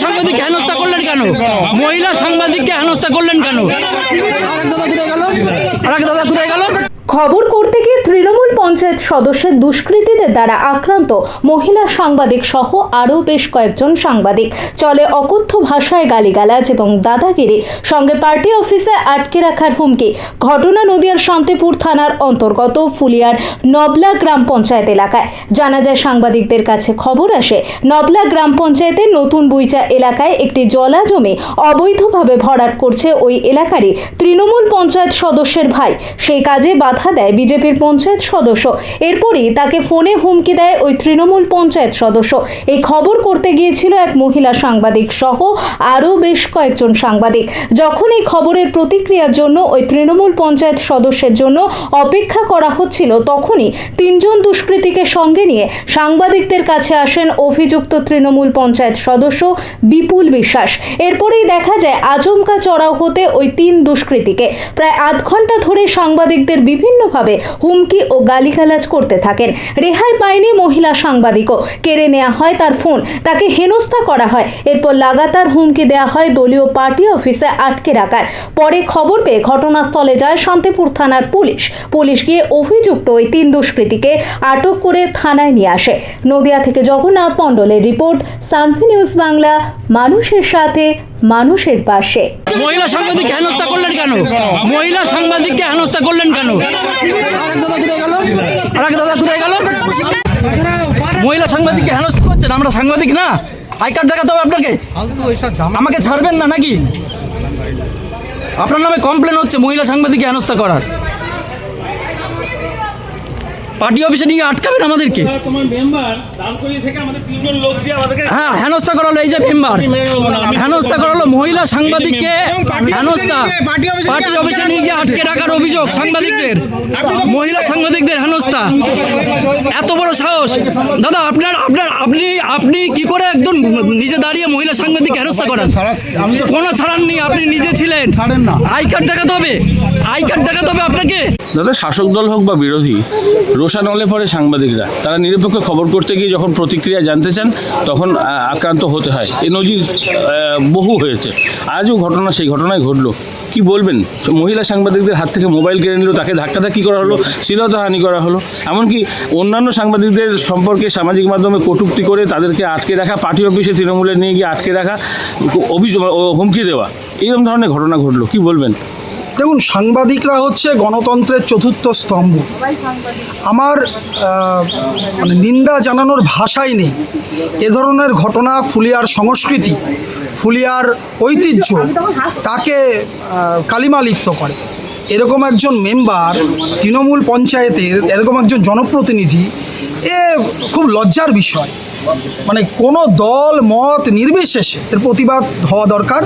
সাংবাদিককে হেনস্থা করলেন কেন? মহিলা সাংবাদিককে হেনস্থা করলেন কেন? খবর করতে গিয়ে তৃণমূল পঞ্চায়েত সদস্যের দুষ্কৃতীদের দ্বারা আক্রান্ত মহিলা সাংবাদিক সহ আরও বেশ কয়েকজন সাংবাদিক। চলে অকথ্য ভাষায় গালিগালাজ এবং দাদাগিরি। সঙ্গে পার্টি অফিসে আটকে রাখার হুমকি। ঘটনা নদিয়ার শান্তিপুর থানার অন্তর্গত ফুলিয়ার নবলা গ্রাম পঞ্চায়েত এলাকায়। জানা যায়, সাংবাদিকদের কাছে খবর আসে, নবলা গ্রাম পঞ্চায়েতের নতুন বুইচা এলাকায় একটি জলা জমি অবৈধভাবে ভরাট করছে ওই এলাকারই তৃণমূল পঞ্চায়েত সদস্যের ভাই। সেই কাজে বাধা দেয় বিজেপির পঞ্চায়েত সদস্য। এরপরই তাকে ফোনে হুমকি দেয় ওই তৃণমূল পঞ্চায়েত সদস্য। এই খবর করতে গিয়েছিল এক মহিলা সাংবাদিক সহ আরও বেশ কয়েকজন সাংবাদিক। যখন এই খবরের প্রতিক্রিয়ার জন্য ওই তৃণমূল পঞ্চায়েত সদস্যের জন্য অপেক্ষা করা হচ্ছিল, তখনই তিনজন দুষ্কৃতীকে সঙ্গে নিয়ে সাংবাদিকদের কাছে আসেন অভিযুক্ত তৃণমূল পঞ্চায়েত সদস্য বিপুল বিশ্বাস। এরপরেই দেখা যায় আচমকা চড়াও হতে ওই তিন দুষ্কৃতীকে। প্রায় আধ ঘণ্টা ধরে সাংবাদিকদের বিভিন্নভাবে হুমকি ও গালিগালাজ করতে থাকেন। রেহাই পায়নি মহিলা সাংবাদিকও। কেড়ে নেওয়া হয় তার ফোন। তাকে হেনস্থা করা হয়। এরপর লাগাতার হুমকি দেওয়া হয় দলীয় পার্টি অফিসে আটকে রাখার। পরে খবর পেয়ে ঘটনাস্থলে যায় শান্তিপুর থানার পুলিশ। পুলিশ গিয়ে অভিযুক্ত ওই তিন দুষ্কৃতীকে আটক করে থানায় নিয়ে আসে। নদিয়া থেকে জগন্নাথ মণ্ডলের রিপোর্ট, সানফি নিউজ বাংলা, মানুষের সাথে, মানুষের পাশে। মহিলা সাংবাদিককে হেনস্থা করলেন কেন? মহিলা সাংবাদিককে হেনস্থা করলেন কেন? মহিলা সাংবাদিককে হেনস্থা করছেন আমরা সাংবাদিক না আই কার্ড দেখাতে হবে আপনাকে আমাকে ছাড়বেন না নাকি আপনার নামে কমপ্লেন হচ্ছে মহিলা সাংবাদিককে হেনস্থা করার। পার্টি অফিসে নিয়ে আটকাবেন আমাদেরকে? তোমার মেম্বার দানকরি থেকে আমাদের তিনজন লোক দিয়ে আমাদেরকে হ্যাঁ হেনস্থা করালো এই যে মেম্বার হেনস্থা করালো মহিলা সাংবাদিককে। হেনস্থা। পার্টি অফিসে নিয়ে গিয়ে আটকে রাখার অভিযোগ সাংবাদিকদের। মহিলা সাংবাদিকদের হেনস্থা। এত বড় সাহস। দাদা আপনার আপনার আপনি আপনি কি করে একদম নিজে দাঁড়িয়ে মহিলা সাংবাদিক হেনস্থা করেন? কোনো ছাড়াননি আপনি নিজে ছিলেন। আই কার্ড দেখাতে হবে। আই কার্ড দেখাতে হবে আপনাকে। দাদা শাসক দল হোক বা বিরোধী রোষা নলে পরে সাংবাদিকরা। তারা নিরপেক্ষ খবর করতে গিয়ে যখন প্রতিক্রিয়া জানতে চান, তখন আক্রান্ত হতে হয়। এই নজির বহু হয়েছে। আজও ঘটনা, সেই ঘটনায় ঘটলো। কি বলবেন? মহিলা সাংবাদিকদের হাত থেকে মোবাইল কেড়ে নিল, তাকে ধাক্কা ধাক্কাধাক্কি করা হলো, শ্লীলতাহানি করা হলো। এমনকি অন্যান্য সাংবাদিকদের সম্পর্কে সামাজিক মাধ্যমে কটূক্তি করে তাদেরকে আটকে রাখা, পার্টি অফিসে তৃণমূলে নিয়ে গিয়ে আটকে রাখা, অভিযোগ হুমকি দেওয়া। এইরকম ধরনের ঘটনা ঘটলো। কি বলবেন? দেখুন সাংবাদিকরা হচ্ছে গণতন্ত্রের চতুর্থ স্তম্ভ। আমার মানে নিন্দা জানানোর ভাষাই নেই। এ ধরনের ঘটনা ফুলিয়ার সংস্কৃতি ফুলিয়ার ঐতিহ্য তাকে আহ, কালিমা লিপ্ত করে। এরকম একজন মেম্বার তৃণমূল পঞ্চায়েতের এরকম একজন জনপ্রতিনিধি এ খুব লজ্জার বিষয়। মানে কোনো দল মত নির্বিশেষে এর প্রতিবাদ হওয়া দরকার।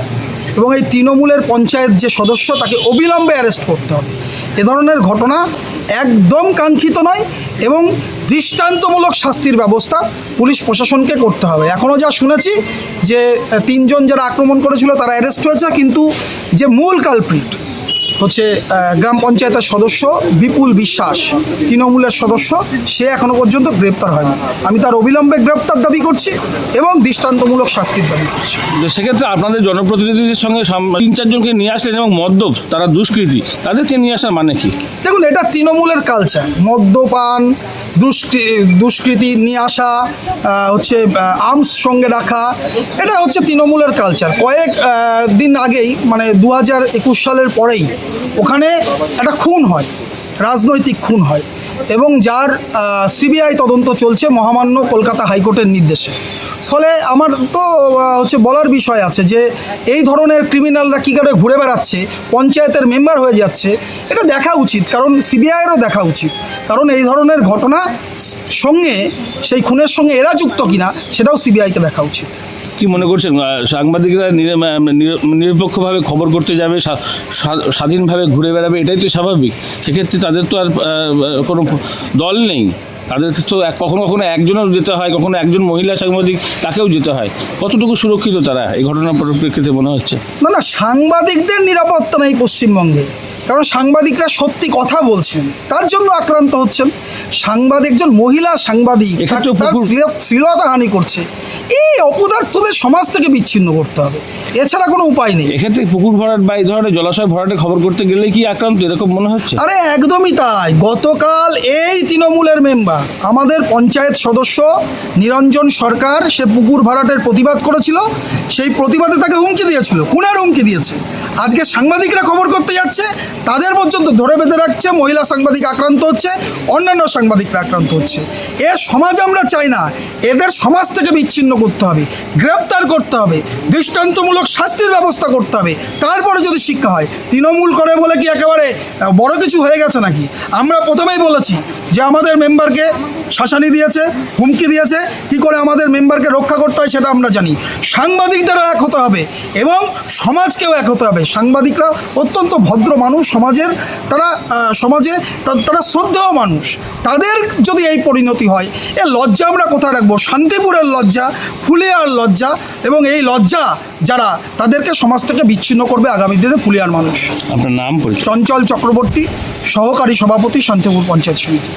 এবং এই তৃণমূলের পঞ্চায়েত যে সদস্য, তাকে অবিলম্বে অ্যারেস্ট করতে হবে। এ ধরনের ঘটনা একদম কাঙ্ক্ষিত নয় এবং দৃষ্টান্তমূলক শাস্তির ব্যবস্থা পুলিশ প্রশাসনকে করতে হবে। এখনও যা শুনেছি যে, তিনজন যারা আক্রমণ করেছিল তারা অ্যারেস্ট হয়েছে, কিন্তু যে মূল কালপ্রিট হচ্ছে গ্রাম পঞ্চায়েতের সদস্য বিপুল বিশ্বাস তৃণমূলের সদস্য সে এখনও পর্যন্ত গ্রেপ্তার হয়নি। আমি তার অবিলম্বে গ্রেপ্তার দাবি করছি এবং দৃষ্টান্তমূলক শাস্তির দাবি করছি। সেক্ষেত্রে আপনাদের জনপ্রতিনিধিদের সঙ্গে তিন চারজনকে নিয়ে আসলেন এবং মদ্যপ তারা দুষ্কৃতী তাদেরকে নিয়ে আসার মানে কি? দেখুন এটা তৃণমূলের কালচার মদ্যপান দুষ্কৃ দুষ্কৃতি নিয়ে আসা হচ্ছে আর্মস সঙ্গে রাখা এটা হচ্ছে তৃণমূলের কালচার কয়েক দিন আগেই মানে দু হাজার একুশ সালের পরেই ওখানে একটা খুন হয়, রাজনৈতিক খুন হয় এবং যার সিবিআই তদন্ত চলছে মহামান্য কলকাতা হাইকোর্টের নির্দেশে। ফলে আমার তো হচ্ছে বলার বিষয় আছে যে এই ধরনের ক্রিমিনালরা কী করে ঘুরে বেড়াচ্ছে, পঞ্চায়েতের মেম্বার হয়ে যাচ্ছে, এটা দেখা উচিত, কারণ সিবিআইয়েরও দেখা উচিত। কারণ এই ধরনের ঘটনা সঙ্গে, সেই খুনের সঙ্গে এরা যুক্ত কিনা, সেটাও সিবিআইকে দেখা উচিত। কি মনে করছেন? সাংবাদিকরা নির- নিরপেক্ষভাবে খবর করতে যাবে স্বা- স্বা- স্বাধীনভাবে ঘুরে বেড়াবে, এটাই তো স্বাভাবিক। সেক্ষেত্রে তাদের তো আর কোনো দল নেই। তাদেরকে তো কখনো কখনো একজনও যেতে হয়, কখনো একজন মহিলা সাংবাদিক, তাকেও যেতে হয়। কতটুকু সুরক্ষিত তারা এই ঘটনার পরিপ্রেক্ষিতে মনে হচ্ছে? না না, সাংবাদিকদের নিরাপত্তা নেই পশ্চিমবঙ্গে। কারণ সাংবাদিকরা সত্যি কথা বলছেন, তার জন্য আক্রান্ত হচ্ছেন। সাংবাদিক একজন মহিলা সাংবাদিক এক্ষেত্রে তার পুকুর- শ্লীল- করছে। এই অপদার্থদের সমাজ থেকে বিচ্ছিন্ন করতে হবে। এছাড়া কোনো উপায় নেই। এক্ষেত্রে পুকুর ভরাট বা এই ধরনের জলাশয় ভরাটে খবর করতে গেলে কি আক্রান্ত? এরকম মনে হচ্ছে? আরে একদমই তাই। গতকাল এই তৃণমূলের মেম্বার আমাদের পঞ্চায়েত সদস্য নিরঞ্জন সরকার সে পুকুর ভরাটের প্রতিবাদ করেছিল। সেই প্রতিবাদে তাকে হুমকি দিয়েছিল। কুনার হুমকি দিয়েছে। আজকে সাংবাদিকরা খবর করতে যাচ্ছে, তাদের পর্যন্ত ধরে বেঁধে রাখছে, মহিলা সাংবাদিক আক্রান্ত হচ্ছে, অন্যান্য সাংবাদিকরা আক্রান্ত হচ্ছে। এ সমাজ আমরা চাই না, এদের সমাজ থেকে বিচ্ছিন্ন করতে হবে, গ্রেপ্তার করতে হবে, দৃষ্টান্তমূলক শাস্তির ব্যবস্থা করতে হবে। তারপরে যদি শিক্ষা হয়, তৃণমূল করে বলে কি একেবারে বড় কিছু হয়ে গেছে নাকি? আমরা প্রথমেই বলেছি যে আমাদের মেম্বারকে শাসানি দিয়েছে হুমকি দিয়েছে কি করে আমাদের মেম্বারকে রক্ষা করতে হয় সেটা আমরা জানি। সাংবাদিকদেরও এক হতে হবে এবং সমাজকেও এক হতে হবে। সাংবাদিকরা অত্যন্ত ভদ্র মানুষ সমাজের তারা সমাজে তারা শ্রদ্ধেয় মানুষ। তাদের যদি এই পরিণতি হয় এ লজ্জা আমরা কোথায় রাখব? শান্তিপুরের লজ্জা ফুলিয়ার লজ্জা এবং এই লজ্জা যারা তাদেরকে সমাজ থেকে বিচ্ছিন্ন করবে আগামী দিনে ফুলিয়ার মানুষ। আপনার নাম চঞ্চল চক্রবর্তী সহকারী সভাপতি শান্তিপুর পঞ্চায়েত সমিতি।